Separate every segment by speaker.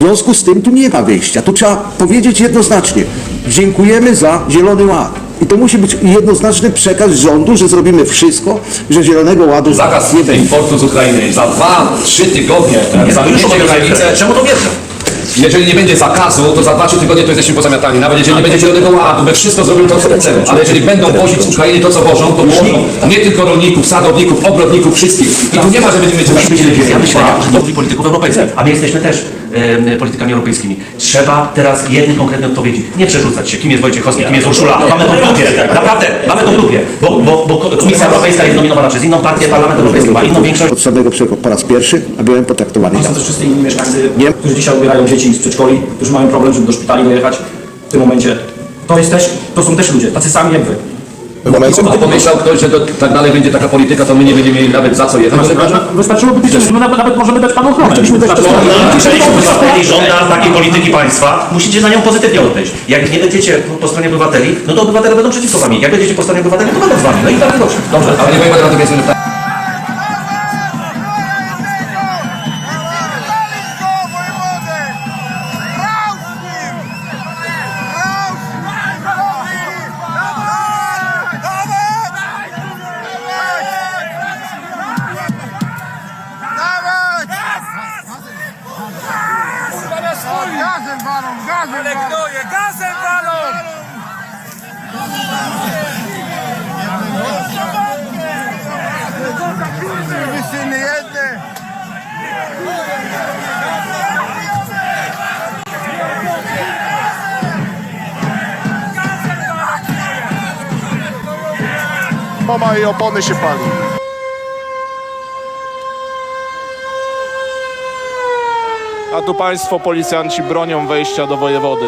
Speaker 1: W związku z tym tu nie ma wyjścia. Tu trzeba powiedzieć jednoznacznie. Dziękujemy za Zielony Ład. I to musi być jednoznaczny przekaz rządu, że zrobimy wszystko, że Zielonego Ładu
Speaker 2: Zakaz
Speaker 1: nie będzie.
Speaker 2: importu z Ukrainy za dwa, trzy tygodnie zamknięcie granicy.
Speaker 3: Czemu to wierzę?
Speaker 2: Jeżeli nie będzie zakazu, to za dwa, trzy tygodnie to jesteśmy pozamiatani. Nawet jeżeli nie będzie zielonego ładu, my wszystko zrobimy to, co chcemy. Ale jeżeli będą wozić z Ukrainy to, co wożą, to wożą nie tylko rolników, sadowników, ogrodników, wszystkich. I tu nie ma, że będziemy mieć
Speaker 3: i polityków europejskich, a my jesteśmy też politykami europejskimi. Trzeba teraz jednej konkretnej odpowiedzi. Nie przerzucać się, kim jest Wojciechowski, kim jest Urszula. Mamy to w dupie. Naprawdę, mamy to w dupie. Bo, bo, bo Komisja Europejska jest nominowana przez inną partię, Parlament Europejski ma inną większość.
Speaker 1: Od samego początku po raz pierwszy, a byłem potraktowany
Speaker 4: Są
Speaker 1: tak.
Speaker 4: też wszyscy inni mieszkańcy,
Speaker 1: Nie.
Speaker 4: którzy dzisiaj odbierają dzieci z przedszkoli, którzy mają problem, żeby do szpitali dojechać w tym momencie. To, jest też, to są też ludzie, tacy sami jak wy.
Speaker 1: Momencie,
Speaker 2: A pomyślał ktoś, że to, tak dalej będzie taka polityka, to my nie będziemy mieli nawet za co jechać.
Speaker 4: Wystarczyłoby być, my nawet, nawet możemy dać panu ochronę.
Speaker 3: Jeżeli obywateli żąda takiej polityki państwa, musicie na nią pozytywnie odejść. Jak nie będziecie po stronie obywateli, no to obywatele będą przeciwko wami. Jak będziecie po stronie obywateli, to będą z wami. No i bardzo dobrze. Dobrze.
Speaker 2: Ale nie powiem na to więcej
Speaker 5: Mama i opony się pali.
Speaker 6: A tu państwo policjanci bronią wejścia do wojewody.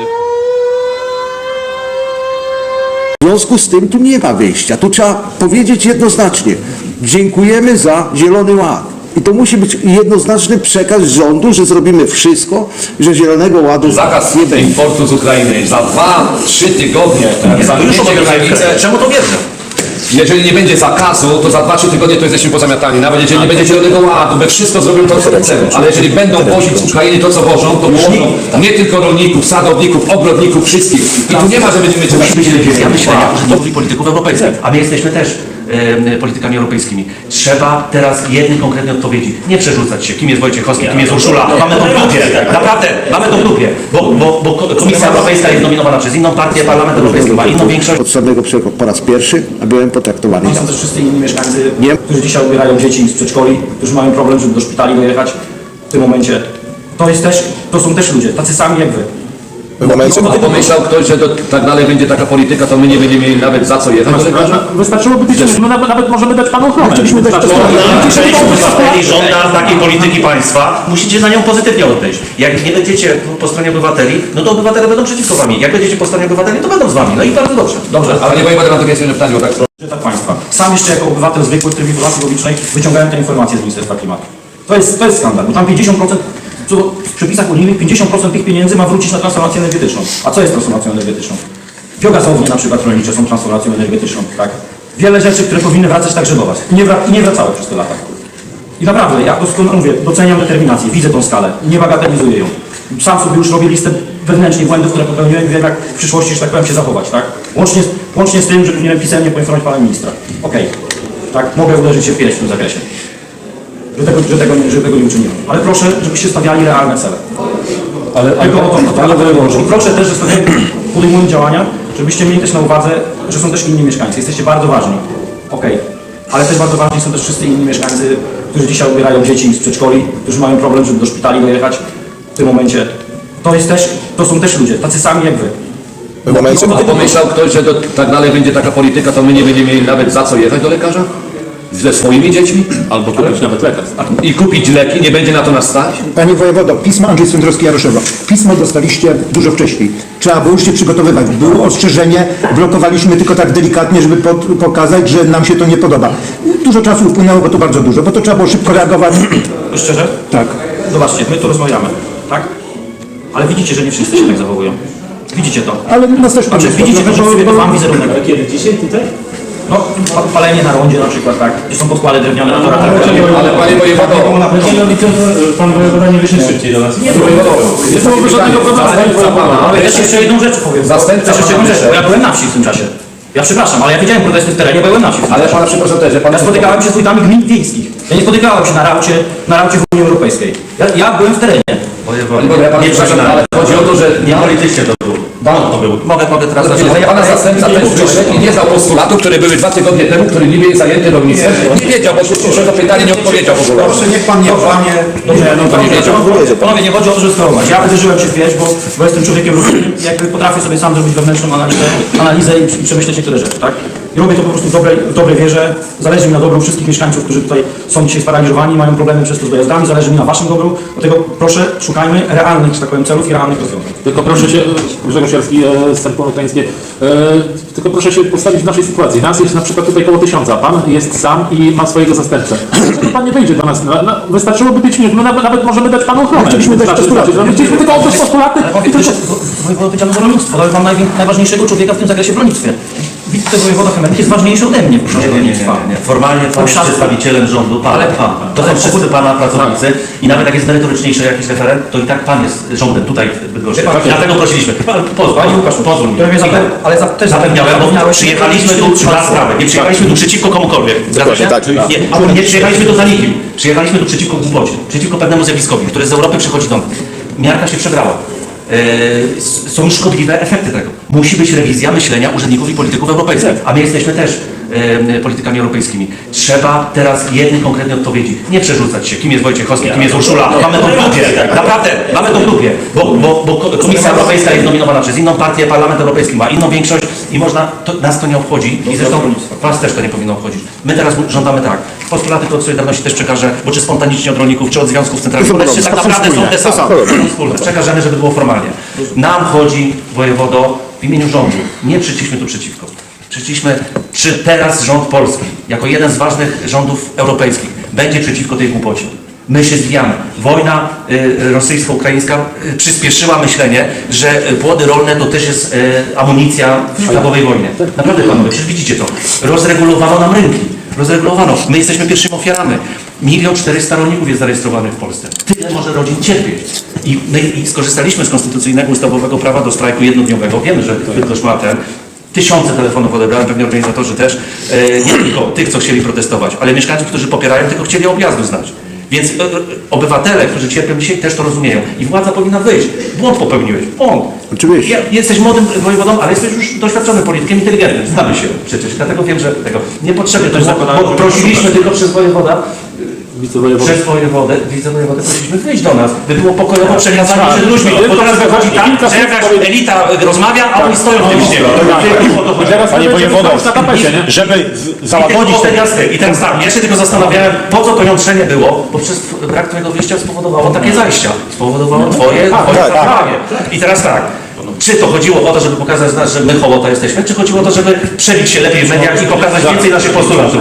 Speaker 1: w związku z tym tu nie ma wyjścia. Tu trzeba powiedzieć jednoznacznie. Dziękujemy za Zielony Ład. I to musi być jednoznaczny przekaz rządu, że zrobimy wszystko, że Zielonego Ładu
Speaker 2: Zakaz
Speaker 1: nie będzie.
Speaker 2: importu z Ukrainy za dwa, trzy tygodnie zamknięcie granicy.
Speaker 3: Czemu to wierzę?
Speaker 2: Jeżeli nie będzie zakazu, to za dwa, trzy tygodnie to jesteśmy pozamiatani. Nawet jeżeli nie będzie zielonego ładu, my wszystko zrobimy to, co chcemy. Ale jeżeli będą wozić z Ukrainy to, co wożą, to wożą nie tylko rolników, sadowników, ogrodników, wszystkich. I tu nie ma, że będziemy mieć
Speaker 3: Musi być rewizja myślenia polityków europejskich, a my jesteśmy też politykami europejskimi. Trzeba teraz jednej konkretnej odpowiedzi. Nie przerzucać się, kim jest Wojciechowski, kim jest Urszula. Mamy to w dupie. Naprawdę, mamy to w dupie. Bo, bo, bo Komisja Europejska jest nominowana przez inną partię, Parlament Europejski ma inną większość.
Speaker 1: Od samego początku po raz pierwszy, a byłem potraktowany
Speaker 4: Są też wszyscy inni mieszkańcy,
Speaker 1: Nie.
Speaker 4: którzy dzisiaj odbierają dzieci z przedszkoli, którzy mają problem, żeby do szpitali dojechać w tym momencie. To, jest też, to są też ludzie, tacy sami jak wy.
Speaker 1: W momencie,
Speaker 2: A pomyślał ktoś, że to, tak dalej będzie taka polityka, to my nie będziemy mieli nawet za co jechać.
Speaker 4: Wystarczyłoby być, my nawet, nawet możemy dać panu ochronę.
Speaker 3: Jeżeli obywateli żąda takiej polityki państwa, musicie na nią pozytywnie odejść. Jak nie będziecie po stronie obywateli, no to obywatele będą przeciwko wami. Jak będziecie po stronie obywateli, to będą z wami. No i bardzo dobrze.
Speaker 4: Dobrze,
Speaker 2: Ale nie na to więcej pytań, bo tak
Speaker 4: budżetach państwa. Sam jeszcze jako obywatel zwykły w trybie informacji publicznej wyciągałem te informacje z Ministerstwa Klimatu. To jest, to jest skandal, bo tam 50%, co w przepisach unijnych 50% tych pieniędzy ma wrócić na transformację energetyczną. A co jest transformacją energetyczną? Biogazownie na przykład rolnicze są transformacją energetyczną, tak? Wiele rzeczy, które powinny wracać tak grzebować. I nie, wra- i nie wracały przez te lata. I naprawdę, ja doskonale mówię, doceniam determinację, widzę tą skalę, nie bagatelizuję ją. Sam sobie już robię listę wewnętrznych błędów, które popełniłem i wiem, jak w przyszłości, że tak powiem, się zachować, tak? Łącznie, z- łącznie z tym, że powinienem pisemnie poinformować pana ministra. Okej, tak, mogę uderzyć się w pierś w tym zakresie. Że tego, że tego, nie, że tego nie uczyniłem. Ale proszę, żebyście stawiali realne cele. Ale, Tylko o to, o to, ale I proszę też, że stawiamy, podejmując działania, żebyście mieli też na uwadze, że są też inni mieszkańcy. Jesteście bardzo ważni. Okej. Ale też bardzo ważni są też wszyscy inni mieszkańcy, którzy dzisiaj odbierają dzieci z przedszkoli, którzy mają problem, żeby do szpitali dojechać w tym momencie. To jest też, to są też ludzie, tacy sami jak wy.
Speaker 1: w momencie,
Speaker 2: A pomyślał ktoś, że to, tak dalej będzie taka polityka, to my nie będziemy mieli nawet za co jechać do lekarza? Ze swoimi dziećmi? Albo kupić nawet lekarz. I kupić leki, nie będzie na to nas stać?
Speaker 7: Panie wojewodo, pismo Andrzej Sędrowski Jaroszewo. Pismo dostaliście dużo wcześniej. Trzeba było już się przygotowywać. Było ostrzeżenie, blokowaliśmy tylko tak delikatnie, żeby pod, pokazać, że nam się to nie podoba. Dużo czasu upłynęło, bo to bardzo dużo, bo to trzeba było szybko reagować.
Speaker 4: Szczerze?
Speaker 7: Tak.
Speaker 4: Zobaczcie, my tu rozmawiamy, tak? Ale widzicie, że nie wszyscy się tak zachowują. Widzicie to.
Speaker 7: Ale nas też
Speaker 4: Znaczy, widzicie, że
Speaker 7: bo-
Speaker 4: wam wizerunek.
Speaker 8: Kiedy dzisiaj tutaj?
Speaker 4: No, pa- palenie na rondzie na przykład, tak, gdzie są podkłady drewniane na torach.
Speaker 2: Ale panie wojewodo,
Speaker 8: Pan wojewoda nie wyszedł szybciej do nas. Nie,
Speaker 2: jest to żadnego problemu.
Speaker 4: Ale jeszcze, jeszcze jedną rzecz powiem.
Speaker 2: Zastępca
Speaker 4: Też jeszcze jedną
Speaker 2: pana
Speaker 4: rzecz, bo ja byłem na wsi w tym czasie. Ja przepraszam, ale ja widziałem protesty w terenie, bo byłem na wsi w tym
Speaker 2: Ale
Speaker 4: czasie.
Speaker 2: pana przepraszam też, że pan...
Speaker 4: Ja spotykałem się z wójtami gmin wiejskich. Ja nie spotykałem się na raucie, na raucie w Unii Europejskiej. Ja, ja byłem w terenie.
Speaker 2: Panie, ja pana
Speaker 3: Nie
Speaker 2: przepraszam,
Speaker 3: przekonałem.
Speaker 2: ale chodzi o to, że...
Speaker 3: Nie politycznie to było. To był. Mogę, mogę teraz zacząć.
Speaker 2: Ale pana zastępca wyszedł i nie znał postulatów, które były dwa tygodnie temu, który niby jest zajęty rolnictwem. Nie wiedział, bo że to pytanie nie odpowiedział w ogóle.
Speaker 4: Proszę, niech pan nie kłamie. Dobrze, ja
Speaker 2: to nie wiedział.
Speaker 4: Panowie, nie chodzi o to, żeby sterować. Ja wydarzyłem się w wieś, bo, bo jestem człowiekiem i jakby potrafię sobie sam zrobić wewnętrzną analizę, analizę i, i przemyśleć niektóre rzeczy, tak? I robię to po prostu w dobrej, w dobrej wierze. Zależy mi na dobru wszystkich mieszkańców, którzy tutaj są dzisiaj sparaliżowani, mają problemy przez to z dojazdami. Zależy mi na waszym dobru. Dlatego proszę, szukajmy realnych, że tak powiem, celów i realnych rozwiązań.
Speaker 8: Tylko proszę się, Grzegorz Jarski, e, Ukraińskie, e, tylko proszę się postawić w naszej sytuacji. Nas jest na przykład tutaj koło tysiąca, pan jest sam i ma swojego zastępcę. Dlaczego pan nie wejdzie do nas? Na, na, wystarczyłoby być minut, my nawet, nawet możemy dać panu ochronę.
Speaker 7: Chcieliśmy dać postulaty.
Speaker 8: że Chcieliśmy tylko oddać postulaty i tylko...
Speaker 4: Wojewoda odpowiedzialny za rolnictwo, ale mam najważniejszego człowieka w tym zakresie w rolnictwie. Wicewojewoda Chemeryk jest ważniejszy ode mnie w
Speaker 3: Nie, nie, nie, nie,
Speaker 4: rolnictwa.
Speaker 3: nie. Formalnie pan jest
Speaker 4: Obszar-
Speaker 3: przedstawicielem rządu, pan,
Speaker 4: Ale-
Speaker 3: pan. To są wszyscy pana pracownicy i nawet jak jest merytoryczniejszy jakiś referent, to i tak pan jest rządem tutaj w Bydgoszczy.
Speaker 4: Pan-
Speaker 3: Dlatego prosiliśmy. Pan- Pozwól,
Speaker 4: Panie Łukaszu,
Speaker 3: pozwól mi.
Speaker 4: to mnie
Speaker 3: Chwilę.
Speaker 4: zape- ale za- też
Speaker 3: Zapewniałem, bo
Speaker 4: zapewniałeś-
Speaker 3: przyjechaliśmy tu dla sprawy. Nie przyjechaliśmy tu przeciwko komukolwiek. Zgadza się?
Speaker 1: tak.
Speaker 3: Nie, nie przyjechaliśmy tu za nikim. Przyjechaliśmy tu przeciwko głupocie, przeciwko pewnemu zjawiskowi, które z Europy przychodzi do nas. Miarka się przebrała. E, są szkodliwe efekty tego. Musi być rewizja myślenia urzędników i polityków europejskich, a my jesteśmy też e, politykami europejskimi. Trzeba teraz jednej konkretnej odpowiedzi. Nie przerzucać się, kim jest Wojciechowski, kim jest Urszula. Mamy to w dupie. Naprawdę, mamy to w dupie. Bo, bo, bo ko- Komisja Europejska jest nominowana przez inną partię, Parlament Europejski ma inną większość i można, to, nas to nie obchodzi i zresztą was też to nie powinno obchodzić. My teraz żądamy tak, postulaty od Solidarności też przekażę, bo czy spontanicznie od rolników, czy od związków centralnych, one się tak naprawdę są te same. Są wspólne. Przekażemy, żeby było formalnie. Nam chodzi, wojewodo, w imieniu rządu. Nie przyciśmy tu przeciwko. Przyciśmy, czy teraz rząd polski, jako jeden z ważnych rządów europejskich, będzie przeciwko tej głupocie. My się zwijamy. Wojna y, rosyjsko-ukraińska y, przyspieszyła myślenie, że y, płody rolne to też jest y, amunicja w światowej wojnie. Naprawdę panowie, przecież widzicie to. Rozregulowano nam rynki. Rozregulowano. My jesteśmy pierwszymi ofiarami. Milion czterysta rolników jest zarejestrowanych w Polsce. Tyle może rodzin cierpieć. I my i skorzystaliśmy z konstytucyjnego ustawowego prawa do strajku jednodniowego. Wiemy, że Bydgoszcz ma ten. Tysiące telefonów odebrałem, pewnie organizatorzy też. E, nie tylko tych, co chcieli protestować, ale mieszkańców, którzy popierają, tylko chcieli objazdu znać. Więc e, e, obywatele, którzy cierpią dzisiaj, też to rozumieją. I władza powinna wyjść. Błąd popełniłeś. Błąd.
Speaker 1: Oczywiście.
Speaker 3: Ja, jesteś młodym wojewodą, ale jesteś już doświadczonym politykiem, inteligentnym. Znamy się przecież. Dlatego wiem, że tego niepotrzebnie prosiliśmy tylko przez wojewoda,
Speaker 8: Wicewojewoda.
Speaker 3: przez wojewodę, wicewojewodę prosiliśmy wyjść do nas, by było pokojowo przekazanie przed ludźmi. Bo teraz wychodzi tak, że jakaś elita rozmawia, a oni stoją w tym śniegu. Tylko o to chodzi.
Speaker 8: Teraz
Speaker 9: Panie
Speaker 8: będzie
Speaker 9: wojewodo,
Speaker 8: na tapecie, nie?
Speaker 9: żeby z- załagodzić
Speaker 3: I
Speaker 9: ten...
Speaker 3: I teraz tak, ja się tylko zastanawiałem, po co to jątrzenie było, bo przez brak twojego wyjścia spowodowało takie zajścia. Spowodowało twoje, twoje
Speaker 9: tak,
Speaker 3: zachowanie. I teraz tak, czy to chodziło o to, żeby pokazać nas, że my hołota jesteśmy, czy chodziło o to, żeby przebić się lepiej w mediach i pokazać więcej naszych postulatów?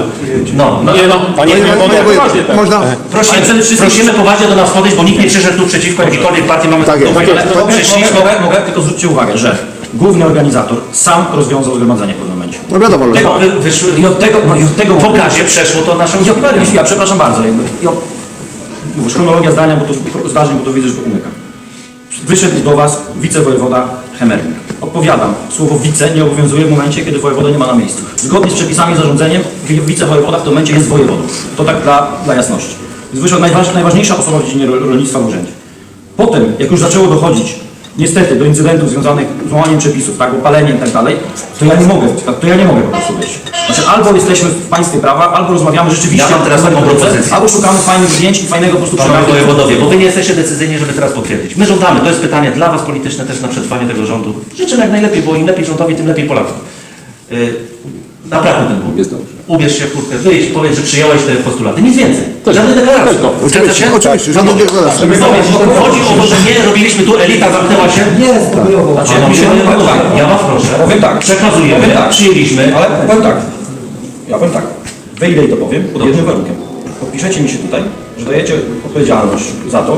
Speaker 3: No, no.
Speaker 8: Nie no,
Speaker 9: Panie wojewodo,
Speaker 8: poważnie tak.
Speaker 1: Można...
Speaker 3: Prosimy, prosimy poważnie do nas podejść, bo nikt nie przyszedł tu przeciwko jakiejkolwiek partii. Mamy
Speaker 1: Tak jest.
Speaker 3: to-
Speaker 1: Tak jest.
Speaker 3: to- Przyszliśmy,
Speaker 4: Mogę, mogę, tylko zwróćcie uwagę, że główny organizator sam rozwiązał zgromadzenie w pewnym momencie.
Speaker 1: No wiadomo, ale...
Speaker 3: tego wy- wyszły,
Speaker 4: I od tego, no i od tego
Speaker 3: po gazie przeszło to naszą
Speaker 4: Ja, ja przepraszam bardzo, jakby. Ja, już chronologia zdania, bo to zdarzeń, bo to widzę, że to umyka. Wyszedł do Was wicewojewoda Hemernik. Odpowiadam, słowo wice nie obowiązuje w momencie, kiedy wojewoda nie ma na miejscu. Zgodnie z przepisami i zarządzeniem wi- wicewojewoda w tym momencie jest wojewodą. To tak dla, dla jasności. Wyszła najważ, najważniejsza osoba w dziedzinie ro- rolnictwa w urzędzie. Potem, jak już zaczęło dochodzić niestety do incydentów związanych z łamaniem przepisów, tak, opaleniem i tak dalej, to ja nie mogę, to ja nie mogę po prostu wyjść. Znaczy albo jesteśmy w państwie prawa, albo rozmawiamy rzeczywiście...
Speaker 3: Ja mam teraz taką propozycję.
Speaker 4: Albo szukamy fajnych zdjęć i fajnego po prostu
Speaker 3: Panowie wojewodowie, bo wy nie jesteście decyzyjni, żeby teraz potwierdzić. My żądamy, to jest pytanie dla was polityczne też na przetrwanie tego rządu. Życzymy jak najlepiej, bo im lepiej rządowi, tym lepiej Polakom. Yy, naprawdę ten Bóg.
Speaker 8: Jest dobrze.
Speaker 3: Ubierz się w kurtkę, wyjdź, powiedz, że przyjąłeś te postulaty. Nic więcej. Żadne deklaracje.
Speaker 8: Tylko.
Speaker 3: Zgadza się?
Speaker 1: Oczywiście, deklaracji.
Speaker 3: Powiedz, Chodzi o to, że nie robiliśmy tu, elita zamknęła się.
Speaker 4: Nie,
Speaker 3: Znaczy, mi się nie podoba, ja was proszę,
Speaker 4: Powiem tak.
Speaker 3: przekazujemy,
Speaker 4: Powiem tak.
Speaker 3: przyjęliśmy,
Speaker 4: Ale powiem tak. Ja powiem tak. Wyjdę i to powiem pod jednym warunkiem. Podpiszecie mi się tutaj, że dajecie odpowiedzialność za to,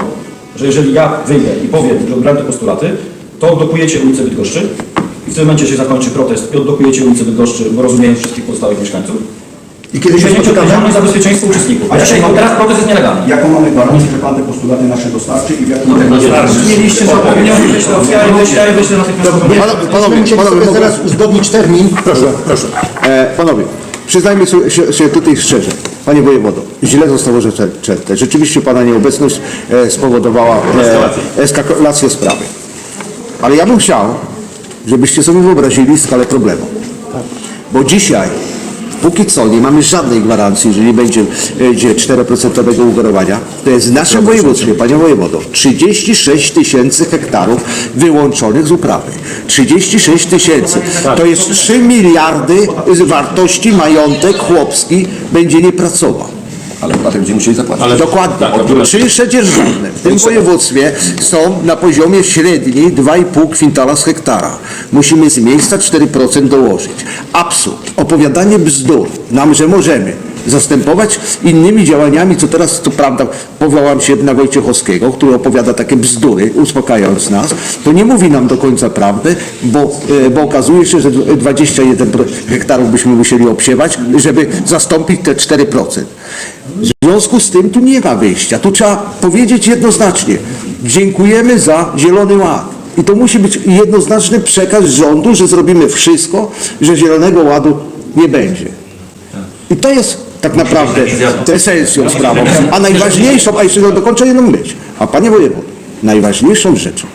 Speaker 4: że jeżeli ja wyjdę i powiem, że odbrałem te postulaty, to blokujecie ulicę Bydgoszczy i w tym momencie się zakończy protest i odblokujecie ulicę Bydgoszczy, bo rozumieją wszystkich pozostałych mieszkańców.
Speaker 7: I kiedy się spotykamy,
Speaker 4: odpowiedzialność za bezpieczeństwo uczestników. A dzisiaj, teraz protest jest nielegalny.
Speaker 7: jaką mamy gwarancję, że Pan te postulaty nasze dostarczy i w jakim
Speaker 4: Mieliście zapowiednione, wyślę ofiary, wyślę, wyślę natychmiast.
Speaker 1: Panowie, panowie, panowie,
Speaker 7: teraz uzgodnić termin. Proszę, proszę.
Speaker 1: E, panowie, przyznajmy sobie- się, się tutaj szczerze. Panie wojewodo, źle zostało zaczęte. Rzeczywiście pana nieobecność e, spowodowała e, eskalację sprawy. Ale ja bym chciał, żebyście sobie wyobrazili skalę problemu. Bo dzisiaj, póki co, nie mamy żadnej gwarancji, że nie będzie, będzie 4% ugorowania. To jest w naszym województwie, panie wojewodo, 36 tysięcy hektarów wyłączonych z uprawy. 36 tysięcy. To jest 3 miliardy wartości majątek chłopski będzie nie pracował.
Speaker 2: Ale podatek będziemy musieli zapłacić.
Speaker 8: Ale-
Speaker 1: Dokładnie.
Speaker 8: Tak, akurat-
Speaker 1: Czynsze dzierżawne w tym województwie są na poziomie średniej 2,5 kwintala z hektara. Musimy z miejsca 4% dołożyć. Absurd. Opowiadanie bzdur nam, że możemy zastępować innymi działaniami, co teraz, co prawda, powołam się na Wojciechowskiego, który opowiada takie bzdury, uspokajając nas, to nie mówi nam do końca prawdy, bo, e, bo okazuje się, że 21 pro- hektarów byśmy musieli obsiewać, żeby zastąpić te 4%. W związku z tym tu nie ma wyjścia. Tu trzeba powiedzieć jednoznacznie. Dziękujemy za Zielony Ład. I to musi być jednoznaczny przekaz rządu, że zrobimy wszystko, że Zielonego Ładu nie będzie. I to jest tak naprawdę esencją sprawą. A najważniejszą, a jeszcze dokończę jedną myśl. A panie wojewodo, najważniejszą rzeczą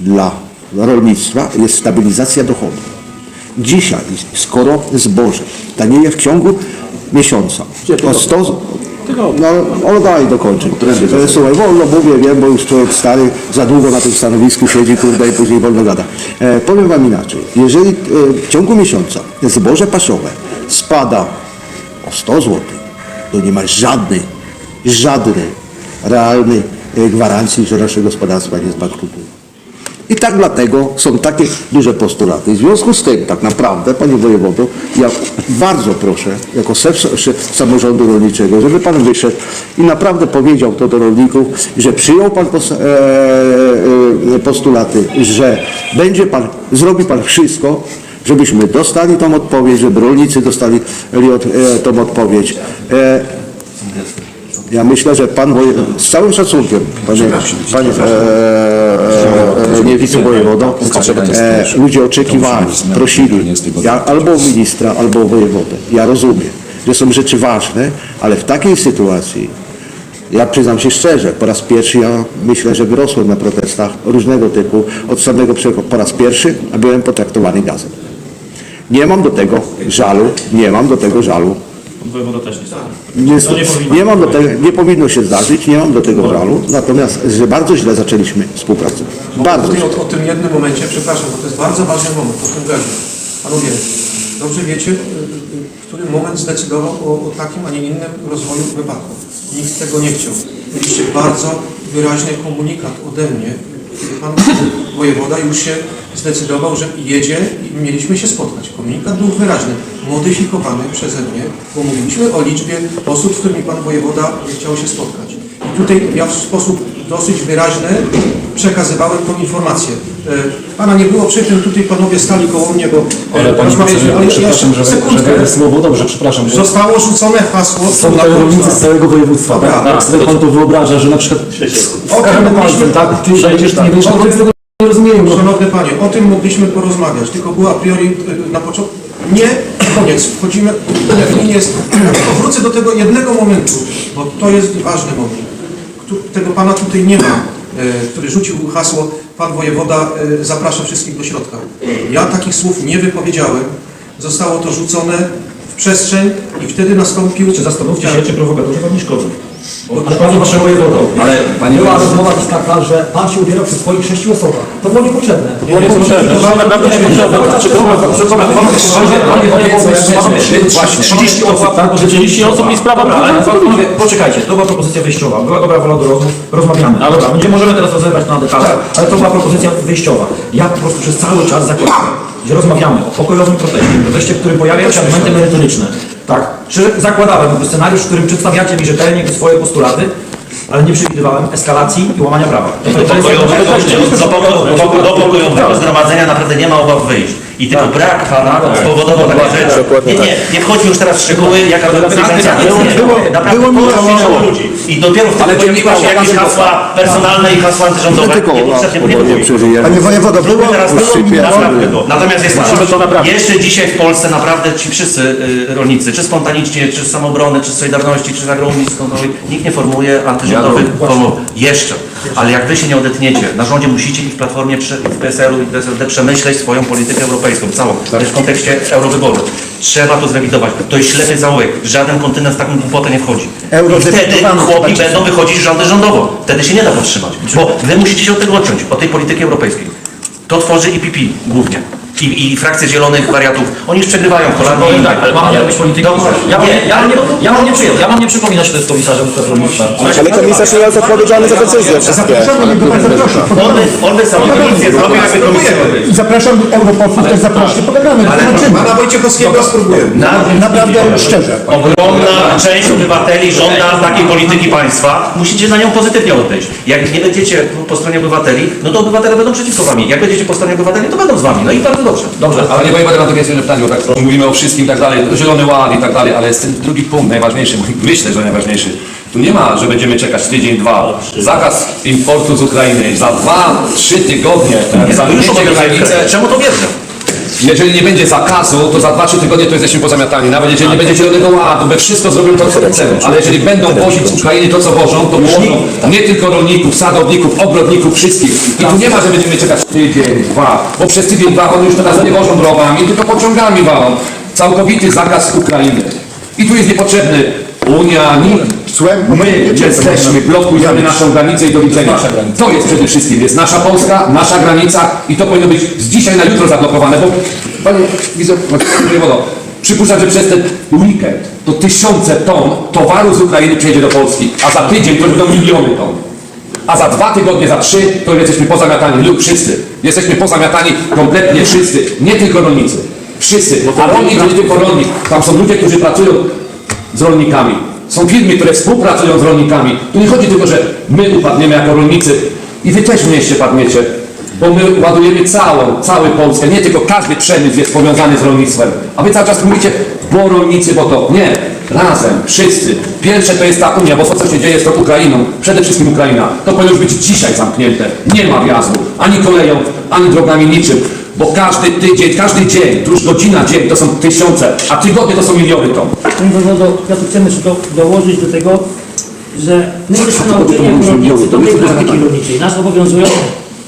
Speaker 1: dla rolnictwa jest stabilizacja dochodu. Dzisiaj, skoro zboże tanieje w ciągu miesiąca o 100... No, ale daj dokończę. E, Słuchaj, wolno mówię, wiem, bo już człowiek stary za długo na tym stanowisku siedzi, kurde, i później wolno gada. E, powiem wam inaczej. Jeżeli e, w ciągu miesiąca zboże paszowe spada o 100 zł, to nie ma żadnej, żadnej realnej e, gwarancji, że nasze gospodarstwa nie zbankrutuje. I tak dlatego są takie duże postulaty. W związku z tym, tak naprawdę, panie wojewodo, ja bardzo proszę, jako szef, samorządu rolniczego, żeby pan wyszedł i naprawdę powiedział to do rolników, że przyjął pan e, e, postulaty, że będzie pan, zrobi pan wszystko, żebyśmy dostali tą odpowiedź, żeby rolnicy dostali e, tą odpowiedź. Ja myślę, że pan woje... z całym szacunkiem, panie, panie e, e, e, nie wicewojewodo, e, ludzie oczekiwali, prosili ja, albo o ministra, albo o wojewodę. Ja rozumiem, że są rzeczy ważne, ale w takiej sytuacji, ja przyznam się szczerze, po raz pierwszy ja myślę, że wyrosłem na protestach różnego typu, od samego prze- po raz pierwszy, a byłem potraktowany gazem. Nie mam do tego żalu, nie mam do tego żalu.
Speaker 4: Nie stanie.
Speaker 1: Nie,
Speaker 4: To nie powinno
Speaker 1: nie, mam do tego, nie powinno się zdarzyć, nie mam do tego żalu, natomiast że bardzo źle zaczęliśmy współpracę. Bardzo źle.
Speaker 9: o, o tym jednym momencie, przepraszam, bo to jest bardzo ważny moment, o tym gazie. Panowie, dobrze wiecie, y, y, który moment zdecydował o, o takim, a nie innym rozwoju wypadku. Nikt tego nie chciał. Mieliście bardzo wyraźny komunikat ode mnie, pan wojewoda już się zdecydował, że jedzie i mieliśmy się spotkać. Komunikat był wyraźny, modyfikowany przeze mnie, bo mówiliśmy o liczbie osób, z którymi pan wojewoda chciał się spotkać. I tutaj ja w sposób dosyć wyraźny przekazywałem tą informację. E, Pana nie było przy tym, tutaj panowie stali koło mnie, bo ale rozmawialiśmy, ale
Speaker 10: przepraszam,
Speaker 9: jeszcze
Speaker 10: że, że
Speaker 9: sekundkę.
Speaker 10: słowo, dobrze, przepraszam. Bo
Speaker 9: Zostało rzucone hasło
Speaker 10: są rolnicy z całego województwa,
Speaker 9: Dobra.
Speaker 10: tak? Jak sobie pan to wyobraża, że na przykład wskażemy palcem, tak? Ty będziesz, ty nie będziesz tego nie rozumieją. No.
Speaker 9: Szanowny Panie, o tym mogliśmy porozmawiać, tylko było a priori y, na początku. Nie, koniec, wchodzimy, nie jest. Tylko wrócę do tego jednego momentu, bo to jest ważny moment. Tego Pana tutaj nie ma, który rzucił hasło, Pan Wojewoda y, zaprasza wszystkich do środka. Ja takich słów nie wypowiedziałem, zostało to rzucone w przestrzeń i wtedy nastąpił...
Speaker 4: Czy zastanówcie się, czy prowokatorzy wam nie szkodzą?
Speaker 10: Ale panie waszego wojewodo,
Speaker 2: Ale panie
Speaker 10: była
Speaker 2: wojewodo,
Speaker 10: rozmowa jest taka, że pan się ubierał przy swoich sześciu osobach. To było niepotrzebne.
Speaker 8: Nie, nie, potrzebne. To naprawdę niepotrzebne. Czy to
Speaker 2: Właśnie.
Speaker 4: 30 osób, tak?
Speaker 8: że 30 osób i sprawa
Speaker 4: Dobra, ale
Speaker 8: była
Speaker 4: panowie, poczekajcie, to była propozycja wyjściowa, była dobra wola do rozmów, rozmawiamy. Ale dobra, nie możemy teraz rozerwać na detale, ale to była propozycja wyjściowa. Ja po prostu przez cały czas zakładam, że rozmawiamy o pokojowym proteście, proteście, w którym pojawiają się argumenty merytoryczne. Tak? Czy zakładałem scenariusz, w którym przedstawiacie mi rzetelnie swoje postulaty, Ale nie przewidywałem eskalacji i łamania prawa.
Speaker 3: Pokojowego, do, do pokojowego zgromadzenia naprawdę nie ma obaw wyjść. I tylko brak pana spowodował takie rzeczy. Nie, nie, nie wchodźmy już teraz w szczegóły, jaka była sekwencja.
Speaker 7: było-
Speaker 3: Naprawdę
Speaker 7: było
Speaker 3: ludzi. I dopiero wtedy
Speaker 2: Ale
Speaker 3: pojawiły się jakieś
Speaker 2: ja
Speaker 3: hasła personalne i hasła antyrządowe.
Speaker 1: Tylko
Speaker 3: Niepotrzebnie, nie było.
Speaker 7: Panie wojewodo, było,
Speaker 3: Teraz naprawdę to. Natomiast jest jeszcze dzisiaj w Polsce naprawdę ci wszyscy y, rolnicy, czy spontanicznie, czy z samobrony, czy z Solidarności, czy z agrounii nikt nie formuje antyrządowych pomów. Jeszcze. Ale jak wy się nie odetniecie, na rządzie musicie i w Platformie, w PSL-u i w przemyśleć swoją politykę europejską, całą, też w kontekście eurowyborów. Trzeba to zrewidować. To jest ślepy zaułek. Żaden kontynent w taką głupotę nie wchodzi. I wtedy chłopi będą wychodzić rządy rządowo. Wtedy się nie da powstrzymać. Bo wy musicie się od tego odciąć, od tej polityki europejskiej. To tworzy IPP głównie. I, I frakcje zielonych wariatów. Oni już przegrywają kolano.
Speaker 4: Powiem tak, ale mamy jakąś politykę. Ja mam, ja, mam nie, ja mam nie przyjąć, ja mam nie przypominać, kto jest komisarzem do spraw rolnictwa.
Speaker 5: Ale komisarz nie jest odpowiedzialny za decyzje wszystkie.
Speaker 7: Zapraszamy, niech go pan zaprasza.
Speaker 3: On by, on by zrobił, jakby komisja
Speaker 7: zapraszam europosłów, też zapraszcie, pogadamy, zobaczymy.
Speaker 5: Wojciechowskiego spróbujemy.
Speaker 3: Na,
Speaker 7: Naprawdę szczerze.
Speaker 3: Ogromna część obywateli żąda takiej polityki państwa. Musicie na nią pozytywnie odejść. Jak nie będziecie po stronie obywateli, no to obywatele będą przeciwko wami. Jak będziecie po stronie obywateli, to będą z wami. No i bardzo dobrze.
Speaker 2: Dobrze, ale nie wojewodę mam takie jedno pytanie, bo tak mówimy o wszystkim i tak dalej, zielony ład i tak dalej, ale jest ten drugi punkt najważniejszy, myślę, że najważniejszy. Tu nie ma, że będziemy czekać tydzień, dwa. Zakaz importu z Ukrainy za dwa, trzy tygodnie,
Speaker 3: Już
Speaker 2: zamknięcie granicy.
Speaker 3: Czemu to wierzę?
Speaker 2: Jeżeli nie będzie zakazu, to za 2-3 tygodnie to jesteśmy pozamiatani. Nawet jeżeli nie będzie zielonego ładu, my wszystko zrobimy to, co chcemy. Ale jeżeli będą wozić z Ukrainy to, co wożą, to położą nie tylko rolników, sadowników, ogrodników, wszystkich. I tu nie ma, że będziemy czekać tydzień, dwa, bo przez tydzień, dwa oni już teraz nie wożą drogami, tylko pociągami walą. Całkowity zakaz Ukrainy. I tu jest niepotrzebny Unia, nikt. My jesteśmy, blokujemy naszą granicę i do widzenia. To jest przede wszystkim, jest nasza Polska, nasza granica i to powinno być z dzisiaj na jutro zablokowane, bo Panie wicewojewodo, przypuszczam, że przez ten weekend to tysiące ton towaru z Ukrainy przyjedzie do Polski, a za tydzień to będą miliony ton. A za dwa tygodnie, za trzy, to jesteśmy pozamiatani lub wszyscy. Jesteśmy pozamiatani kompletnie wszyscy, nie tylko rolnicy. Wszyscy. A rolnik to nie tylko rolnik. Tam są ludzie, którzy pracują z rolnikami. Są firmy, które współpracują z rolnikami. Tu nie chodzi tylko, że my upadniemy jako rolnicy i wy też w mieście padniecie, bo my ładujemy całą, całą Polskę. Nie tylko każdy przemysł jest powiązany z rolnictwem. A wy cały czas mówicie, bo rolnicy, bo to. Nie. Razem, wszyscy. Pierwsze to jest ta Unia, bo to, co się dzieje z tą Ukrainą, przede wszystkim Ukraina, to powinno być dzisiaj zamknięte. Nie ma wjazdu, ani koleją, ani drogami niczym. Bo każdy tydzień, każdy dzień, to już godzina, dzień to są tysiące, a tygodnie to są miliony ton.
Speaker 11: Panie wojewodo, ja tu chcemy jeszcze do, dołożyć do tego, że my jesteśmy nauczeni jako rolnicy dobrej praktyki rolniczej. Nas obowiązują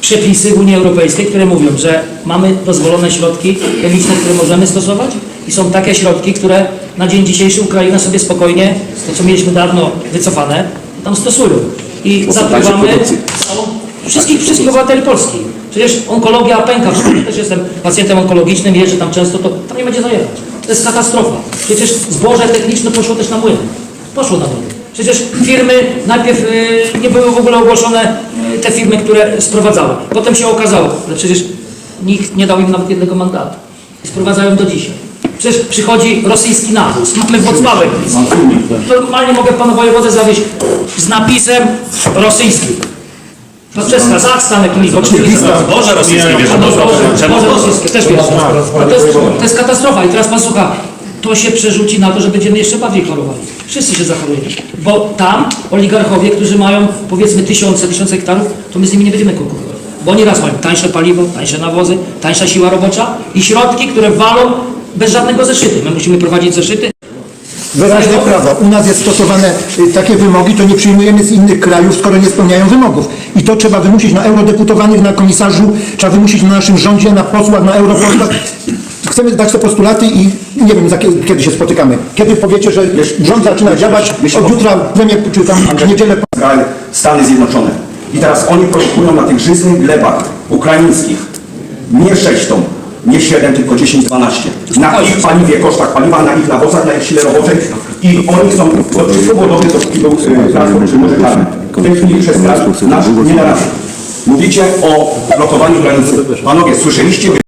Speaker 11: przepisy w Unii Europejskiej, które mówią, że mamy dozwolone środki chemiczne, które możemy stosować i są takie środki, które na dzień dzisiejszy Ukraina sobie spokojnie, to co mieliśmy dawno wycofane, tam stosują. I całą, wszystkich, wszystkich obywateli Polski. Przecież onkologia pęka, ja też jestem pacjentem onkologicznym, jeżdżę tam często, to tam nie będzie zajechać. To jest katastrofa. Przecież zboże techniczne poszło też na młyny. Poszło na młyny. Przecież firmy najpierw y, nie były w ogóle ogłoszone, y, te firmy, które sprowadzały. Potem się okazało, że przecież nikt nie dał im nawet jednego mandatu. I sprowadzają do dzisiaj. Przecież przychodzi rosyjski nawóz. Mamy Włocławek. Normalnie mogę panu wojewodę zawieźć z napisem rosyjskim. To przez Kazachstan, jakimiś
Speaker 3: Boże rosyjskie bierze.
Speaker 11: Boże, rosyjskie też wiesz. No to, jest, to jest katastrofa i teraz pan słucha, to się przerzuci na to, że będziemy jeszcze bardziej chorowali. Wszyscy się zachorujemy. Bo tam oligarchowie, którzy mają powiedzmy tysiące, tysiące hektarów, to my z nimi nie będziemy konkurować. Bo oni raz mają tańsze paliwo, tańsze nawozy, tańsza siła robocza i środki, które walą bez żadnego zeszytu. My musimy prowadzić zeszyty.
Speaker 7: Wyraźne prawo. U nas jest stosowane y, takie wymogi, to nie przyjmujemy z innych krajów, skoro nie spełniają wymogów. I to trzeba wymusić na eurodeputowanych, na komisarzu, trzeba wymusić na naszym rządzie, na posłach, na europosłach. Chcemy dać te postulaty i nie wiem, za kiedy, kiedy się spotykamy. Kiedy powiecie, że rząd zaczyna działać, od jutra premier, czy tam w niedzielę
Speaker 12: Stany Zjednoczone. I teraz oni produkują na tych żyznych glebach ukraińskich nie 6 ton, nie 7, tylko 10-12. Na ich paliwie, kosztach paliwa, na ich nawozach, na ich sile roboczej i oni chcą, to wszystko było dobre, dopóki był y, transport czy może karny. W tej chwili przez nasz nie da rady. Mówicie o blokowaniu granicy. Panowie, słyszeliście